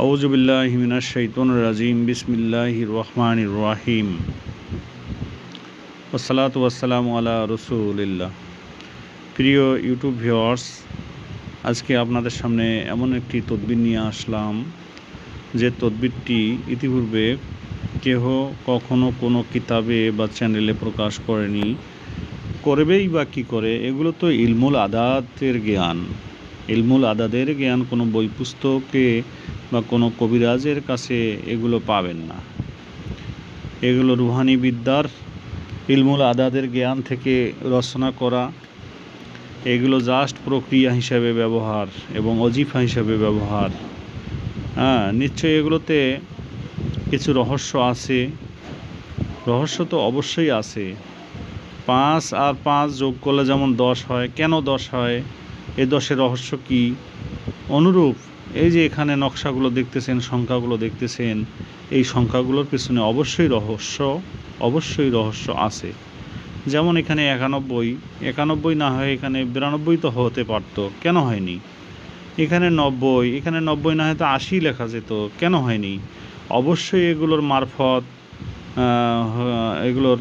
আউজুবিল্লাহিমিনা শৈতন রাজিম, বিসমিল্লাহির রহমানির রাহিম। ওসালাত ওয়াসালাম আলা রসুলিল্লাহ। প্রিয় ইউটিউব ভিওয়ার্স আজকে আপনাদের সামনে এমন একটি তদবির নিয়ে আসলাম। যে তদবিরটি ইতিপূর্বে কেহ কখনো কোনো কিতাবে বা চ্যানেলে প্রকাশ করেনি। করবেই বা কী করে? এগুলো তো ইলমুল আদাতের জ্ঞান। ইলমুল আদাদের জ্ঞান কোনো বই পুস্তকে বা কোনো কবিরাজের কাছে এগুলো পাবেন না। এগুলো রুহানি বিদ্যার ইলমুল আদাদের জ্ঞান থেকে রচনা করা। এগুলো জাস্ট প্রক্রিয়া হিসাবে ব্যবহার এবং অজিফা হিসাবে ব্যবহার। হ্যাঁ নিশ্চয়ই এগুলোতে কিছু রহস্য আছে। রহস্য তো অবশ্যই আছে। পাঁচ আর পাঁচ যোগ করলে যেমন দশ হয়, কেন দশ হয়? এই দশের রহস্য কি? অনুরূপ, এই যে এখানে নকশাগুলো দেখতেছেন, সংখ্যাগুলো দেখতেছেন, এই সংখ্যাগুলোর পেছনে অবশ্যই রহস্য অবশ্যই রহস্য আছে। যেমন এখানে একানব্বই একানব্বই না হয় এখানে বিরানব্বই তো হতে পারতো, কেন হয়নি? এখানে নব্বই এখানে নব্বই না হয় তো আশি লেখা যেত, কেন হয়নি? অবশ্যই এগুলোর মারফত এগুলোর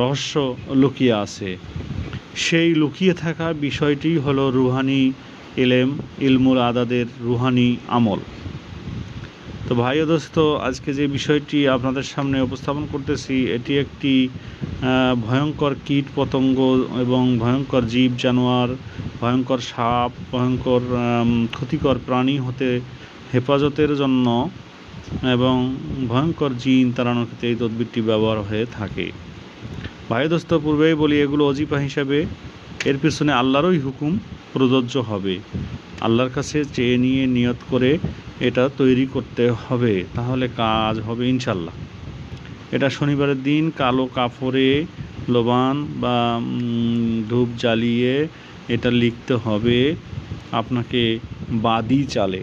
রহস্য লুকিয়ে আছে। সেই লুকিয়ে থাকা বিষয়টি হলো রুহানি এলেম ইলমুল আদাদের রুহানি আমল। তো ভাই দোস্ত, আজকে যে বিষয়টি আপনাদের সামনে উপস্থাপন করতেছি, এটি একটি ভয়ঙ্কর কীট পতঙ্গ এবং ভয়ঙ্কর জীব জানোয়ার, ভয়ঙ্কর সাপ, ভয়ঙ্কর ক্ষতিকর প্রাণী হতে হেফাজতের জন্য এবং ভয়ঙ্কর জিন তাড়ানোর ক্ষেত্রে এই তদবিরটি ব্যবহার হয়ে থাকে। ভাই দোস্ত পূর্বেই বলি, এগুলো অজিপা হিসাবে এর পিছনে আল্লাহরই হুকুম প্রযোজ্য হবে। আল্লাহর কাছে চেয়ে নিয়ে নিয়ত করে এটা তৈরি করতে হবে, তাহলে কাজ হবে ইনশাল্লাহ এটা শনিবারের দিন কালো কাপড়ে লোবান বা ধূপ জ্বালিয়ে এটা লিখতে হবে, আপনাকে বাদি চালে।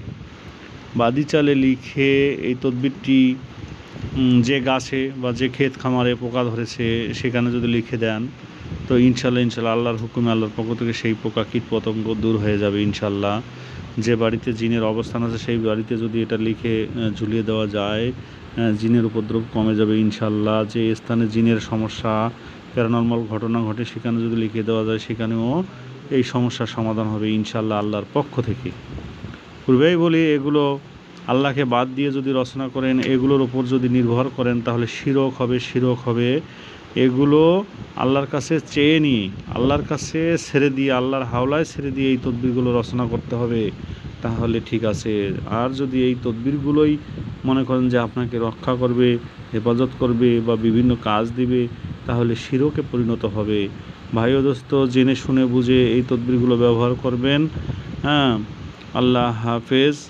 বাদি চালে লিখে এই তদবিরটি যে গাছে বা যে ক্ষেত খামারে পোকা ধরেছে, সেখানে যদি লিখে দেন, তো ইনশাল্লাহ ইনশাল্লাহ আল্লাহর হুকুমে, আল্লাহর পক্ষ থেকে সেই পোকা কীট পতঙ্গ দূর হয়ে যাবে, ইনশাল্লাহ। যে বাড়িতে জিনের অবস্থান আছে, সেই বাড়িতে যদি এটা লিখে ঝুলিয়ে দেওয়া যায় জিনের উপদ্রব কমে যাবে, ইনশাল্লাহ। যে স্থানে জিনের সমস্যা, প্যারানর্মাল ঘটনা ঘটে, সেখানে যদি লিখে দেওয়া যায়, সেখানেও এই সমস্যার সমাধান হবে, ইনশাল্লাহ আল্লাহর পক্ষ থেকে। পূর্বেই বলি, এগুলো আল্লাহকে বাদ দিয়ে যদি রচনা করেন, এগুলোর ওপর যদি নির্ভর করেন, তাহলে শিরক হবে শিরক হবে। এগুলো আল্লাহর কাছে চেয়ে নিয়ে, আল্লাহর কাছে ছেড়ে দিয়ে, আল্লাহর হাওলায় ছেড়ে দিয়ে এই তদবিরগুলো রচনা করতে হবে, তাহলে ঠিক আছে। আর যদি এই তদবিরগুলোই মনে করেন যে আপনাকে রক্ষা করবে, হেফাজত করবে বা বিভিন্ন কাজ দিবে, তাহলে শিরকে পরিণত হবে। ভাই দোস্ত, জেনে শুনে বুঝে এই তদবিরগুলো ব্যবহার করবেন। হ্যাঁ আল্লাহ হাফেজ।